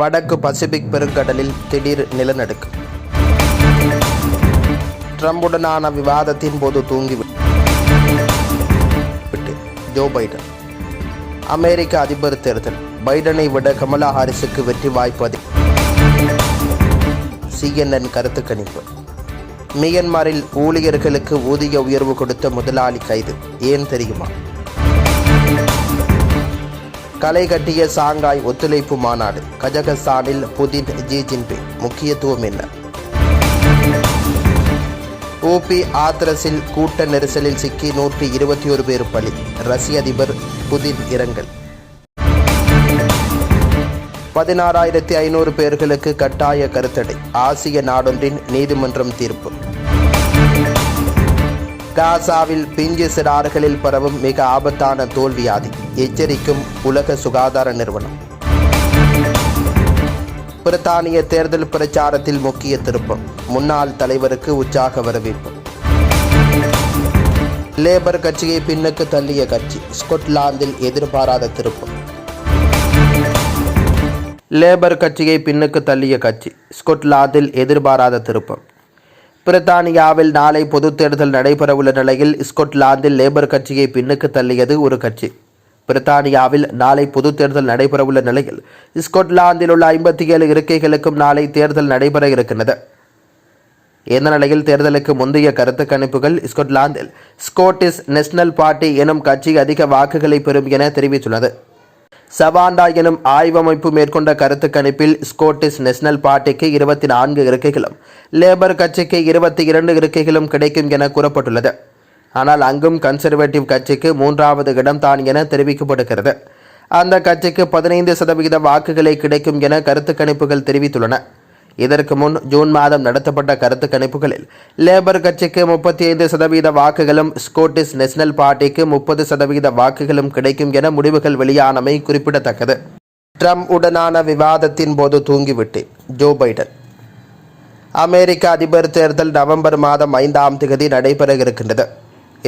வடக்கு பசிபிக் பெருங்கடலில் திடீர் நிலநடுக்கம். ட்ரம்புடனான விவாதத்தின் போது தூங்கிவிட்டு ஜோ பைடன். அமெரிக்க அதிபர் தேர்தல். பைடனை விட கமலா ஹாரிஸுக்கு வெற்றி வாய்ப்பதே சிஎன்என் கருத்து கணிப்பு. மியன்மாரில் ஊழியர்களுக்கு ஊதிய உயர்வு கொடுத்த முதலாளி கைது. ஏன் தெரியுமா? களை கட்டிய சாங்காய் ஒத்துழைப்பு மாநாடு. கஜகஸ்தானில் புதின் ஜி ஜின்பிங். முக்கியத்துவம் என்ன? ஓபி ஆத்ரஸில் கூட்ட நெரிசலில் சிக்கி நூற்றி இருபத்தி ஒரு பேர் பலி. ரஷ்ய அதிபர் புதின் இரங்கல். பதினாறாயிரத்தி ஐநூறு பேர்களுக்கு கட்டாய கருத்தடை. ஆசிய நாடொன்றின் நீதிமன்றம் தீர்ப்பு. காசாவில் பிஞ்சு சிறார்களில் பரவும் மிக ஆபத்தான தோல்வியாதி. எச்சரிக்கும் உலக சுகாதார நிறுவனம். பிரித்தானிய தேர்தல் பிரச்சாரத்தில் முக்கிய திருப்பம். முன்னாள் தலைவருக்கு உற்சாக வரவேற்பு. லேபர் கட்சியை பின்னுக்கு தள்ளிய கட்சி ஸ்கொட்லாந்தில் எதிர்பாராத திருப்பம். லேபர் கட்சியை பின்னுக்கு தள்ளிய கட்சி ஸ்கொட்லாந்தில் எதிர்பாராத திருப்பம். பிரித்தானியாவில் நாளை பொது தேர்தல் நடைபெறவுள்ள நிலையில் ஸ்கொட்லாந்தில் லேபர் கட்சியை பின்னுக்கு தள்ளியது ஒரு கட்சி. பிரித்தானியாவில் நாளை பொது தேர்தல் நடைபெறவுள்ள நிலையில் ஸ்கொட்லாந்தில் உள்ள ஐம்பத்தி ஏழு இருக்கைகளுக்கும் நாளை தேர்தல் நடைபெற இருக்கின்றது. இந்த நிலையில் தேர்தலுக்கு முந்தைய கருத்து கணிப்புகள் ஸ்கொட்லாந்தில் ஸ்கோட்டிஷ் நேஷனல் பார்ட்டி எனும் கட்சி அதிக வாக்குகளை பெறும் என தெரிவித்துள்ளது. சவாண்டா எனும் ஆய்வமைப்பு மேற்கொண்ட கருத்து கணிப்பில் ஸ்கோட்டிஷ் நேஷனல் பார்ட்டிக்கு இருபத்தி நான்கு இருக்கைகளும் லேபர் கட்சிக்கு இருபத்தி இரண்டு இருக்கைகளும் கிடைக்கும் என கூறப்பட்டுள்ளது. ஆனால் அங்கும் கன்சர்வேட்டிவ் கட்சிக்கு மூன்றாவது இடம்தான் என தெரிவிக்கப்படுகிறது. அந்த கட்சிக்கு பதினைந்து சதவிகித வாக்குகளை கிடைக்கும் என கருத்து கணிப்புகள் தெரிவித்துள்ளன. இதற்கு முன் ஜூன் மாதம் நடத்தப்பட்ட கருத்து கணிப்புகளில் லேபர் கட்சிக்கு முப்பத்தி ஐந்து சதவீத வாக்குகளும் ஸ்கோட்டிஷ் நேஷனல் பார்ட்டிக்கு முப்பது சதவீத வாக்குகளும் கிடைக்கும் என முடிவுகள் வெளியானமை குறிப்பிடத்தக்கது. ட்ரம்ப் உடனான விவாதத்தின் போது தூங்கிவிட்டேன். Joe Biden. அமெரிக்க அதிபர் தேர்தல் நவம்பர் மாதம் ஐந்தாம் தேதி நடைபெற இருக்கின்றது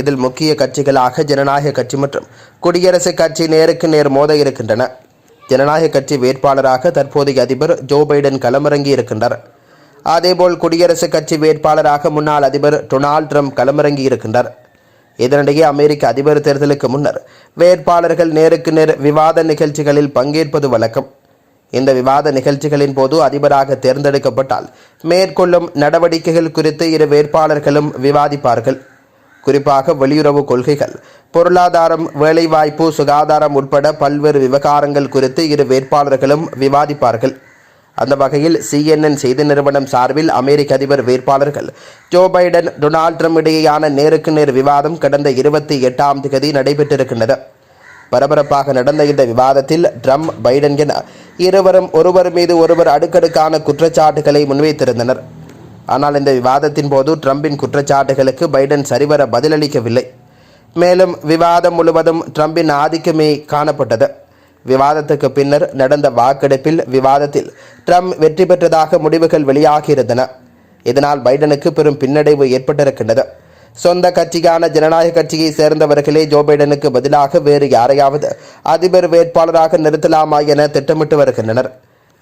இதில் முக்கிய கட்சிகளாக ஜனநாயக கட்சி மற்றும் குடியரசுக் கட்சி நேருக்கு நேர் மோத இருக்கின்றன. ஜனநாயக கட்சி வேட்பாளராக தற்போதைய அதிபர் ஜோ பைடன் களமிறங்கி இருக்கின்றார். அதேபோல் குடியரசுக் கட்சி வேட்பாளராக முன்னாள் அதிபர் டொனால்ட் ட்ரம்ப் களமிறங்கி இருக்கின்றார். இதனிடையே அமெரிக்க அதிபர் தேர்தலுக்கு முன்னர் வேட்பாளர்கள் நேருக்கு நேர் விவாத நிகழ்ச்சிகளில் பங்கேற்பது வழக்கம். இந்த விவாத நிகழ்ச்சிகளின் போது அதிபராக தேர்ந்தெடுக்கப்பட்டால் மேற்கொள்ளும் நடவடிக்கைகள் குறித்து இரு வேட்பாளர்களும் விவாதிப்பார்கள். குறிப்பாக வெளியுறவு கொள்கைகள். பொருளாதாரம் வேலைவாய்ப்பு சுகாதாரம் உட்பட பல்வேறு விவகாரங்கள் குறித்து இரு வேட்பாளர்களும் விவாதிப்பார்கள். அந்த வகையில் சிஎன்என் செய்தி நிறுவனம் சார்பில் அமெரிக்க அதிபர் வேட்பாளர்கள் ஜோ பைடன் டொனால்ட் ட்ரம்ப் இடையேயான நேருக்கு நேர் விவாதம் கடந்த இருபத்தி எட்டாம் தேதி நடைபெற்றிருக்கின்றது. பரபரப்பாக நடந்த இந்த விவாதத்தில் ட்ரம்ப் பைடன் என இருவரும் ஒருவர் மீது ஒருவர் அடுக்கடுக்கான குற்றச்சாட்டுகளை முன்வைத்திருந்தனர். ஆனால் இந்த விவாதத்தின் போது ட்ரம்பின் குற்றச்சாட்டுகளுக்கு பைடன் சரிவர பதிலளிக்கவில்லை. மேலும் விவாதம் முழுவதும் ட்ரம்பின் ஆதிக்கமே காணப்பட்டது. விவாதத்துக்கு பின்னர் நடந்த வாக்கெடுப்பில் விவாதத்தில் ட்ரம்ப் வெற்றி பெற்றதாக முடிவுகள் வெளியாகியிருந்தன. இதனால் பைடனுக்கு பெரும் பின்னடைவு ஏற்பட்டிருக்கின்றது. சொந்த கட்சிக்கான ஜனநாயக கட்சியை சேர்ந்தவர்களே ஜோ பைடனுக்கு பதிலாக வேறு யாரையாவது அதிபர் வேட்பாளராக நிறுத்தலாமா என திட்டமிட்டு வருகின்றனர்.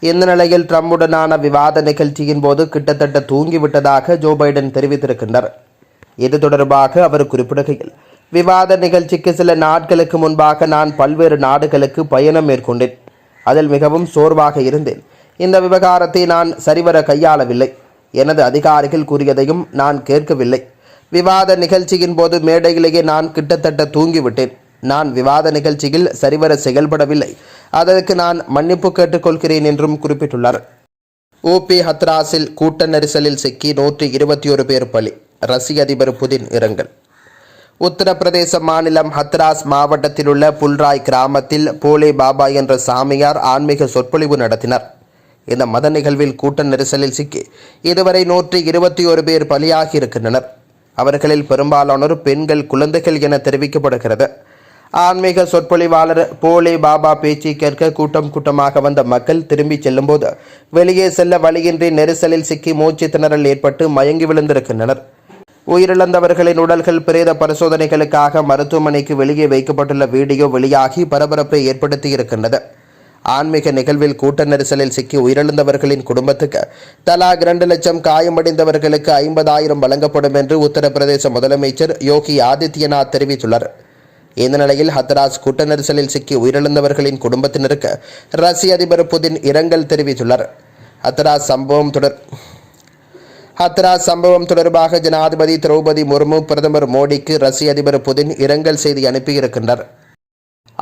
இந்த நிலையில் ட்ரம்புடனான விவாத நிகழ்ச்சியின் போது கிட்டத்தட்ட தூங்கிவிட்டதாக ஜோ பைடன் தெரிவித்திருக்கின்றார். இது தொடர்பாக அவர் குறிப்பிடுகையில் விவாத நிகழ்ச்சிக்கு சில நாட்களுக்கு முன்பாக நான் பல்வேறு நாடுகளுக்கு பயணம் மேற்கொண்டேன். அதில் மிகவும் சோர்வாக இருந்தேன். இந்த விவகாரத்தை நான் சரிவர கையாளவில்லை. எனது அதிகாரிகள் கூறியதையும் நான் கேட்கவில்லை. விவாத நிகழ்ச்சியின் போது மேடையிலேயே நான் கிட்டத்தட்ட தூங்கிவிட்டேன். நான் விவாத நிகழ்ச்சியில் சரிவர செயல்படவில்லை. அதற்கு நான் மன்னிப்பு கேட்டுக்கொள்கிறேன் என்றும் குறிப்பிட்டுள்ளார். ஓபி ஹத்ராஸில் கூட்ட நெரிசலில் சிக்கி நூற்றி இருபத்தி ஒரு பேர் பலி. ரஷ்ய அதிபர் புதின் இரங்கல். உத்தரப்பிரதேச மாநிலம் ஹத்ராஸ் மாவட்டத்தில் உள்ள புல்ராய் கிராமத்தில் போலே பாபா என்ற சாமியார் ஆன்மீக சொற்பொழிவு நடத்தினார். இந்த மத நிகழ்வில் கூட்ட நெரிசலில் சிக்கி இதுவரை நூற்றி இருபத்தி ஒரு பேர் பலியாகி இருக்கின்றனர். அவர்களில் பெரும்பாலானோர் பெண்கள் குழந்தைகள் என தெரிவிக்கப்படுகிறது. ஆன்மீக சொற்பொழிவாளர் போலே பாபா பேச்சை கேட்க கூட்டம் கூட்டமாக வந்த மக்கள் திரும்பிச் செல்லும்போது வெளியே செல்ல வழியின்றி நெரிசலில் சிக்கி மூச்சு திணறல் ஏற்பட்டு மயங்கி விழுந்திருக்கின்றனர். உயிரிழந்தவர்களின் உடல்கள் பிரேத பரிசோதனைகளுக்காக மருத்துவமனைக்கு வெளியே வைக்கப்பட்டுள்ள வீடியோ வெளியாகி பரபரப்பை ஏற்படுத்தியிருக்கின்றது. ஆன்மீக நிகழ்வில் கூட்ட நெரிசலில் சிக்கி உயிரிழந்தவர்களின் குடும்பத்துக்கு தலா இரண்டு லட்சம் காயமடைந்தவர்களுக்கு ஐம்பதாயிரம் வழங்கப்படும் என்று உத்தரப்பிரதேச முதலமைச்சர் யோகி ஆதித்யநாத் தெரிவித்துள்ளார். இந்த நிலையில் ஹத்ராஸ் கூட்ட நெரிசலில் சிக்கி உயிரிழந்தவர்களின் குடும்பத்தினருக்கு ரஷ்ய அதிபர் புதின் இரங்கல் தெரிவித்துள்ளார். ஹத்ராஸ் சம்பவம் தொடர் ஹத்ராஸ் சம்பவம் தொடர்பாக ஜனாதிபதி திரௌபதி முர்மு பிரதமர் மோடிக்கு ரஷ்ய அதிபர் புதின் இரங்கல் செய்தி அனுப்பியிருக்கின்றார்.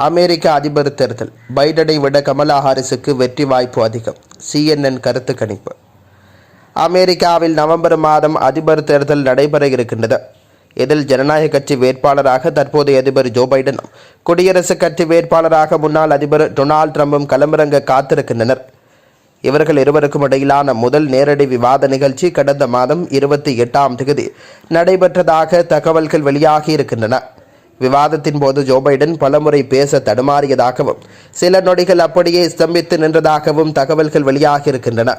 அமெரிக்க அதிபர் தேர்தல் பைடனை விட கமலா ஹாரிஸுக்கு வெற்றி வாய்ப்பு அதிகம். சிஎன்என் கருத்து கணிப்பு. அமெரிக்காவில் நவம்பர் மாதம் அதிபர் தேர்தல் நடைபெற இருக்கின்றது. இதில் ஜனநாயக கட்சி வேட்பாளராக தற்போதைய அதிபர் ஜோ பைடனும் குடியரசுக் கட்சி வேட்பாளராக முன்னாள் அதிபர் டொனால்ட் ட்ரம்பும் களமிறங்க காத்திருக்கின்றனர். இவர்கள் இருவருக்கும் இடையிலான முதல் நேரடி விவாத நிகழ்ச்சி கடந்த மாதம் இருபத்தி எட்டாம் தேதி நடைபெற்றதாக தகவல்கள் வெளியாகி இருக்கின்றன. விவாதத்தின் போது ஜோ பைடன் பலமுறை பேச தடுமாறியதாகவும் சில நொடிகள் அப்படியே ஸ்தம்பித்து நின்றதாகவும் தகவல்கள் வெளியாகி இருக்கின்றன.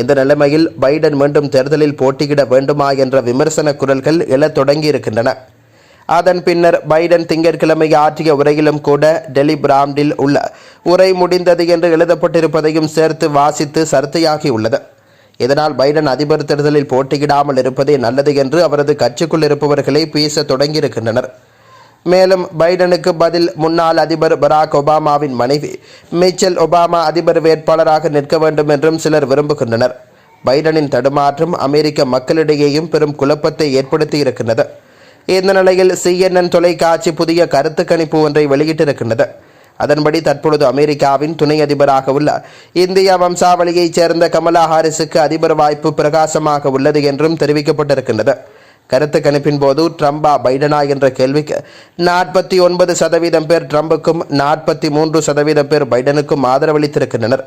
இந்த நிலைமையில் பைடன் மீண்டும் தேர்தலில் போட்டியிட வேண்டுமா என்ற விமர்சன குரல்கள் எழத் தொடங்கியிருக்கின்றன. அதன் பின்னர் பைடன் திங்கட்கிழமை ஆற்றிய உரையிலும் கூட டெல்லி பிராண்டில் உள்ள உரை முடிந்தது என்று எழுதப்பட்டிருப்பதையும் சேர்த்து வாசித்து சர்ச்சையாகியுள்ளது. இதனால் பைடன் அதிபர் தேர்தலில் போட்டியிடாமல் இருப்பதே நல்லது என்று அவரது கட்சிக்குள் இருப்பவர்களே பேச தொடங்கியிருக்கின்றனர். மேலும் பைடனுக்கு பதில் முன்னாள் அதிபர் பராக் ஒபாமாவின் மனைவி மிச்சல் ஒபாமா அதிபர் வேட்பாளராக நிற்க வேண்டும் என்றும் சிலர் விரும்புகின்றனர். பைடனின் தடுமாற்றம் அமெரிக்க மக்களிடையேயும் பெரும் குழப்பத்தை ஏற்படுத்தி இருக்கின்றது. இந்த நிலையில் சிஎன்என் தொலைக்காட்சி புதிய கருத்து கணிப்பு ஒன்றை வெளியிட்டிருக்கின்றது. அதன்படி தற்பொழுது அமெரிக்காவின் துணை அதிபராக உள்ள இந்திய வம்சாவளியைச் சேர்ந்த கமலா ஹாரிஸுக்கு அதிபர் வாய்ப்பு பிரகாசமாக உள்ளது என்றும் தெரிவிக்கப்பட்டிருக்கின்றது. கருத்து கணிப்பின் போது ட்ரம்பா பைடனா என்ற கேள்விக்கு நாற்பத்தி ஒன்பது சதவீதம் பேர் ட்ரம்புக்கும் நாற்பத்தி மூன்று சதவீதம் பேர் பைடனுக்கும் ஆதரவளித்திருக்கின்றனர்.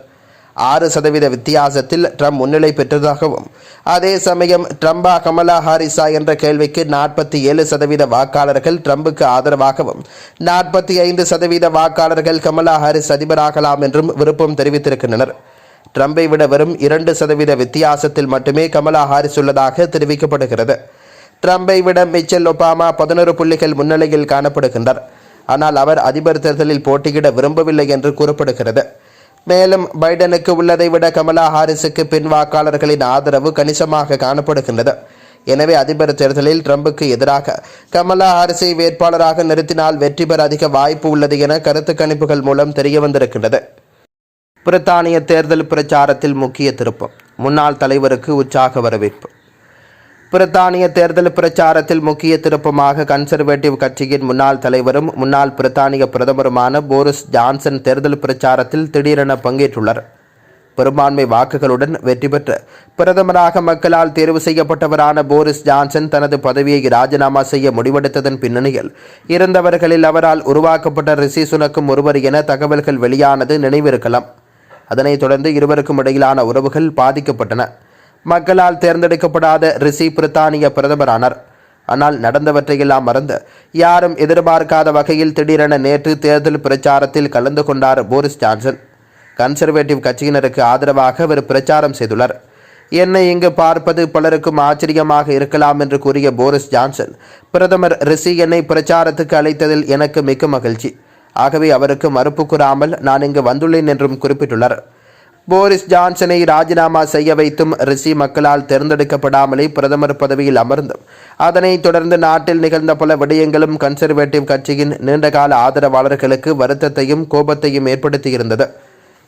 ஆறு சதவீத வித்தியாசத்தில் ட்ரம்ப் முன்னிலை பெற்றதாகவும் அதே சமயம் ட்ரம்பா கமலா ஹாரிஸா என்ற கேள்விக்கு நாற்பத்தி ஏழு சதவீத வாக்காளர்கள் ட்ரம்புக்கு ஆதரவாகவும் நாற்பத்தி ஐந்து சதவீத வாக்காளர்கள் கமலா ஹாரிஸ் அதிபராகலாம் என்றும் விருப்பம் தெரிவித்திருக்கின்றனர். ட்ரம்பை விட வெறும் இரண்டு சதவீத வித்தியாசத்தில் மட்டுமே கமலா ஹாரிஸ் உள்ளதாக தெரிவிக்கப்படுகிறது. ட்ரம்பை விட மிச்சல் ஒபாமா பதினொரு புள்ளிகள் முன்னிலையில் காணப்படுகின்றார். ஆனால் அவர் அதிபர் தேர்தலில் போட்டியிட விரும்பவில்லை என்று கூறப்படுகிறது. மேலும் பைடனுக்கு உள்ளதை விட கமலா ஹாரிஸுக்கு பின் வாக்காளர்களின் ஆதரவு கணிசமாக காணப்படுகின்றது. எனவே அதிபர் தேர்தலில் ட்ரம்புக்கு எதிராக கமலா ஹாரிஸை வேட்பாளராக நிறுத்தினால் வெற்றி பெற அதிக வாய்ப்பு உள்ளது என கருத்து கணிப்புகள் மூலம் தெரிய வந்திருக்கின்றது. பிரித்தானிய தேர்தல் பிரச்சாரத்தில் முக்கிய திருப்பம். முன்னாள் தலைவருக்கு உற்சாக வரவேற்பு. பிரித்தானிய தேர்தல் பிரச்சாரத்தில் முக்கிய திருப்பமாக கன்சர்வேட்டிவ் கட்சியின் முன்னாள் தலைவரும் முன்னாள் பிரித்தானிய பிரதமருமான போரிஸ் ஜான்சன் தேர்தல் பிரச்சாரத்தில் திடீரென பங்கேற்றுள்ளார். பெரும்பான்மை வாக்குகளுடன் வெற்றி பெற்ற பிரதமராக மக்களால் தேர்வு செய்யப்பட்டவரான போரிஸ் ஜான்சன் தனது பதவியை ராஜினாமா செய்ய முடிவெடுத்ததன் பின்னணியில் இருந்தவர்களில் அவரால் உருவாக்கப்பட்ட ரிஷி சுனக்கும் ஒருவர் என தகவல்கள் வெளியானது நினைவிருக்கலாம். அதனைத் தொடர்ந்து இருவருக்கும் இடையிலான உறவுகள் பாதிக்கப்பட்டன. மக்களால் தேர்ந்தெடுக்கப்படாத ரிஷி பிரித்தானிய பிரதமரானார். ஆனால் நடந்தவற்றையெல்லாம் மறந்து யாரும் எதிர்பார்க்காத வகையில் திடீரென நேற்று தேர்தல் பிரச்சாரத்தில் கலந்து கொண்டார் போரிஸ் ஜான்சன். கன்சர்வேட்டிவ் கட்சியினருக்கு ஆதரவாக அவர் பிரச்சாரம் செய்துள்ளார். என்னை இங்கு பார்ப்பது பலருக்கும் ஆச்சரியமாக இருக்கலாம் என்று கூறிய போரிஸ் ஜான்சன் பிரதமர் ரிஷி என்னை பிரச்சாரத்துக்கு அழைத்ததில் எனக்கு மிக்க மகிழ்ச்சி. ஆகவே அவருக்கு மறுப்பு கூறாமல் நான் இங்கு வந்துள்ளேன் என்றும் குறிப்பிட்டுள்ளார். போரிஸ் ஜான்சனை ராஜினாமா செய்ய வைத்தும் ரிஷி மக்களால் தேர்ந்தெடுக்கப்படாமலே பிரதமர் பதவியில் அமர்ந்தும். அதனைத் தொடர்ந்து நாட்டில் நிகழ்ந்த பல விடயங்களும் கன்சர்வேட்டிவ் கட்சியின் நீண்டகால ஆதரவாளர்களுக்கு வருத்தத்தையும் கோபத்தையும் ஏற்படுத்தியிருந்தது.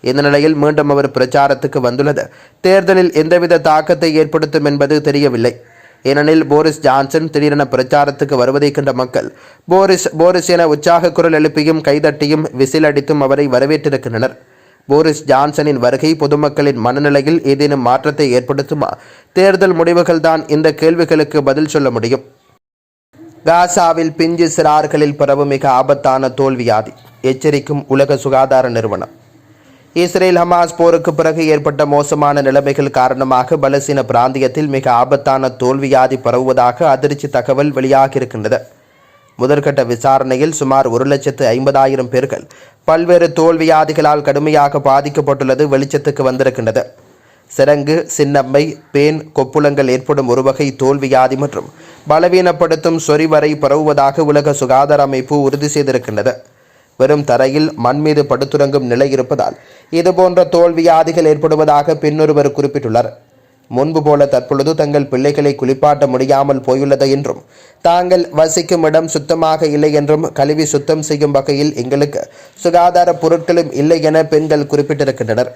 இந்த நிலையில் மீண்டும் அவர் பிரச்சாரத்துக்கு வந்துள்ளது. தேர்தலில் எந்தவித தாக்கத்தை ஏற்படுத்தும் என்பது தெரியவில்லை. ஏனெனில் போரிஸ் ஜான்சன் திடீரென பிரச்சாரத்துக்கு வருவதைக் கண்ட மக்கள் போரிஸ் போரிஸ் என உற்சாக குரல் எழுப்பியும் கைதட்டியும் விசில் அடித்தும் அவரை வரவேற்றிருக்கின்றனர். போரிஸ் ஜான்சனின் வருகை பொதுமக்களின் மனநிலையில் ஏதேனும் மாற்றத்தை ஏற்படுத்துமா? தேர்தல் முடிவுகள் தான் இந்த கேள்விகளுக்கு பதில் சொல்ல முடியும். காசாவில் பிஞ்சு சிறார்களில் பரவும் மிக ஆபத்தான தோல்வியாதி எச்சரிக்கும் உலக சுகாதார நிறுவனம். இஸ்ரேல் ஹமாஸ் போருக்கு பிறகு ஏற்பட்ட மோசமான நிலைமைகள் காரணமாக பலசீன பிராந்தியத்தில் மிக ஆபத்தான தோல்வியாதி பரவுவதாக அதிர்ச்சி தகவல் வெளியாகியிருக்கின்றது. முதற்கட்ட விசாரணையில் சுமார் ஒரு லட்சத்து ஐம்பதாயிரம் பேர்கள் பல்வேறு தோல்வியாதிகளால் கடுமையாக பாதிக்கப்பட்டுள்ளது வெளிச்சத்துக்கு வந்திருக்கின்றது. சிரங்கு சின்னம்மை பேன் கொப்புளங்கள் ஏற்படும் ஒரு வகை தோல்வியாதி மற்றும் பலவீனப்படுத்தும் சொறிவரை பரவுவதாக உலக சுகாதார அமைப்பு உறுதி செய்திருக்கின்றது. வெறும் தரையில் மண் மீது படுத்துறங்கும் நிலை இருப்பதால் இதுபோன்ற தோல்வியாதிகள் ஏற்படுவதாக பின்னொருவர் குறிப்பிட்டுள்ளார். முன்பு போல தற்பொழுது தங்கள் பிள்ளைகளை குளிப்பாட்ட முடியாமல் போயுள்ளது என்றும் தாங்கள் வசிக்கும் இடம் சுத்தமாக இல்லை என்றும் கழுவி சுத்தம் செய்யும் வகையில் எங்களுக்கு சுகாதார பொருட்களும் இல்லை என பெண்கள் குறிப்பிட்டிருக்கின்றனர்.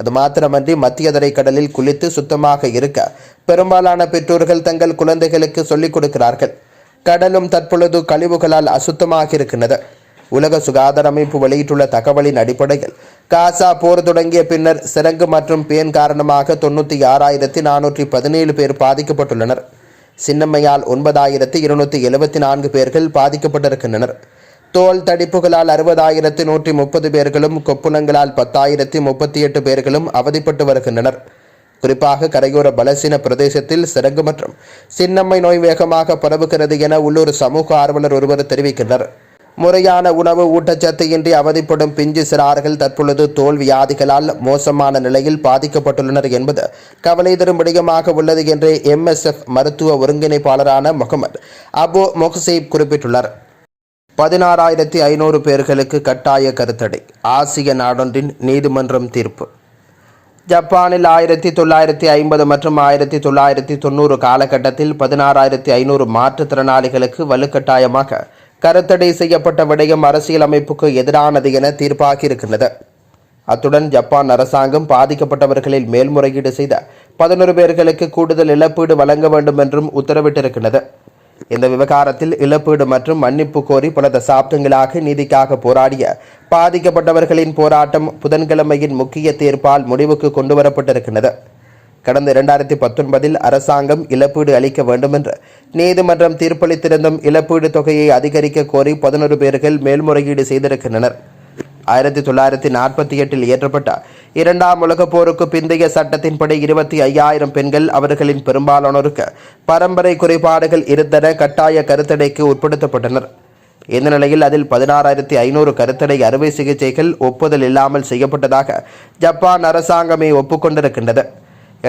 அது மாத்திரமன்றி மத்திய கடலில் குளித்து சுத்தமாக இருக்க பெரும்பாலான பெற்றோர்கள் தங்கள் குழந்தைகளுக்கு சொல்லிக் கொடுக்கிறார்கள். கடலும் தற்பொழுது கழிவுகளால் அசுத்தமாக இருக்கின்றது உலக சுகாதார அமைப்பு வெளியிட்டுள்ள தகவலின் அடிப்படையில் காசா போர் தொடங்கிய பின்னர் சிரங்கு மற்றும் பேன் காரணமாக தொண்ணூற்றி ஆறாயிரத்தி நானூற்றி பதினேழு பேர் பாதிக்கப்பட்டுள்ளனர். சின்னம்மையால் ஒன்பதாயிரத்தி இருநூற்றி எழுபத்தி நான்கு பேர்கள் பாதிக்கப்பட்டிருக்கின்றனர். தோல் தடிப்புகளால் அறுபதாயிரத்தி நூற்றி முப்பது பேர்களும் கொப்புளங்களால் பத்தாயிரத்தி முப்பத்தி எட்டு பேர்களும் அவதிப்பட்டு வருகின்றனர். குறிப்பாக கரையோர பலசீன பிரதேசத்தில் சிறங்கு மற்றும் சின்னம்மை நோய் வேகமாக பரவுகிறது என உள்ளூர் சமூக ஆர்வலர் ஒருவர் தெரிவிக்கின்றனர் முறையான உணவு ஊட்டச்சத்து இன்றி அவதிப்படும் பிஞ்சு சிறார்கள் தற்பொழுது தோல் வியாதிகளால் மோசமான நிலையில் பாதிக்கப்பட்டுள்ளனர் என்பது கவலை தரும் விடயமாக உள்ளது என்று எம்எஸ்எஃப் மருத்துவ ஒருங்கிணைப்பாளரான முகமது அபு மொஹசீப் குறிப்பிட்டுள்ளார். பதினாறாயிரத்தி ஐநூறு பேர்களுக்கு கட்டாய கருத்தடை ஆசிய நாடொன்றின் நீதிமன்றம் தீர்ப்பு. ஜப்பானில் ஆயிரத்தி தொள்ளாயிரத்தி ஐம்பது மற்றும் ஆயிரத்தி தொள்ளாயிரத்தி தொண்ணூறு காலகட்டத்தில் பதினாறாயிரத்தி ஐநூறு மாற்றுத்திறனாளிகளுக்கு வலுக்கட்டாயமாக கருத்தடை செய்யப்பட்ட விடயம் அரசியலமைப்புக்கு எதிரானது என தீர்ப்பாகியிருக்கின்றது. அத்துடன் ஜப்பான் அரசாங்கம் பாதிக்கப்பட்டவர்களில் மேல்முறையீடு செய்த பதினொரு பேர்களுக்கு கூடுதல் இழப்பீடு வழங்க வேண்டும் என்றும் உத்தரவிட்டிருக்கின்றது. இந்த விவகாரத்தில் இழப்பீடு மற்றும் மன்னிப்பு கோரி பல தசாப்தங்களாக நீதிக்காக போராடிய பாதிக்கப்பட்டவர்களின் போராட்டம் புதன்கிழமையின் முக்கிய தீர்ப்பால் முடிவுக்கு கொண்டுவரப்பட்டிருக்கின்றது. கடந்த இரண்டாயிரத்தி பத்தொன்பதில் அரசாங்கம் இழப்பீடு அளிக்க வேண்டுமென்று நீதிமன்றம் தீர்ப்பளித்திருந்தும் இழப்பீடு தொகையை அதிகரிக்க கோரி பதினொரு பேர்கள் மேல்முறையீடு செய்திருக்கின்றனர். ஆயிரத்தி தொள்ளாயிரத்தி நாற்பத்தி எட்டில் இயற்றப்பட்ட இரண்டாம் உலகப் போருக்கு பிந்தைய சட்டத்தின்படி இருபத்தி ஐயாயிரம் பெண்கள் அவர்களின் பெரும்பாலானோருக்கு பரம்பரை குறைபாடுகள் இருந்தன கட்டாய கருத்தடைக்கு உட்படுத்தப்பட்டனர். இந்த நிலையில் அதில் பதினாறாயிரத்தி ஐநூறு கருத்தடை அறுவை சிகிச்சைகள் ஒப்புதல் இல்லாமல் செய்யப்பட்டதாக ஜப்பான் அரசாங்கமே ஒப்புக்கொண்டிருக்கின்றது.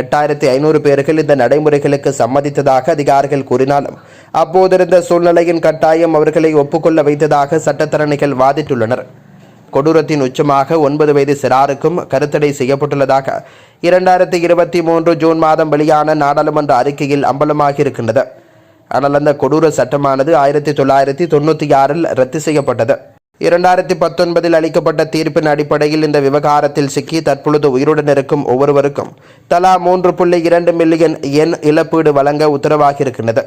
எட்டாயிரத்தி ஐநூறு பேர்கள் இந்த நடைமுறைகளுக்கு சம்மதித்ததாக அதிகாரிகள் கூறினாலும் அப்போதிருந்த சூழ்நிலையின் கட்டாயம் அவர்களை ஒப்புக்கொள்ள வைத்ததாக சட்டத்தரணிகள் வாதிட்டுள்ளனர். கொடூரத்தின் உச்சமாக ஒன்பது வயது சிறாருக்கும் கருத்தடை செய்யப்பட்டுள்ளதாக இரண்டாயிரத்தி இருபத்தி மூன்று ஜூன் மாதம் வெளியான நாடாளுமன்ற அறிக்கையில் அம்பலமாகியிருக்கின்றது. ஆனால் அந்த கொடூர சட்டமானது ஆயிரத்தி தொள்ளாயிரத்தி தொண்ணூற்றி ஆறில் ரத்து செய்யப்பட்டது. இரண்டாயிரத்தி பத்தொன்பதில் அளிக்கப்பட்ட தீர்ப்பின் அடிப்படையில் இந்த விவகாரத்தில் சிக்கி தற்பொழுது உயிருடன் இருக்கும் ஒவ்வொருவருக்கும் தலா மூன்று புள்ளி இரண்டு மில்லியன் எண் இழப்பீடு வழங்க உத்தரவாகியிருக்கின்றது.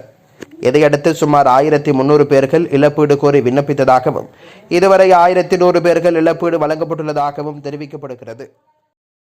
இதையடுத்து சுமார் ஆயிரத்தி முன்னூறு பேர்கள் இழப்பீடு கோரி விண்ணப்பித்ததாகவும் இதுவரை ஆயிரத்தி நூறு பேர்கள் இழப்பீடு வழங்கப்பட்டுள்ளதாகவும் தெரிவிக்கப்படுகிறது.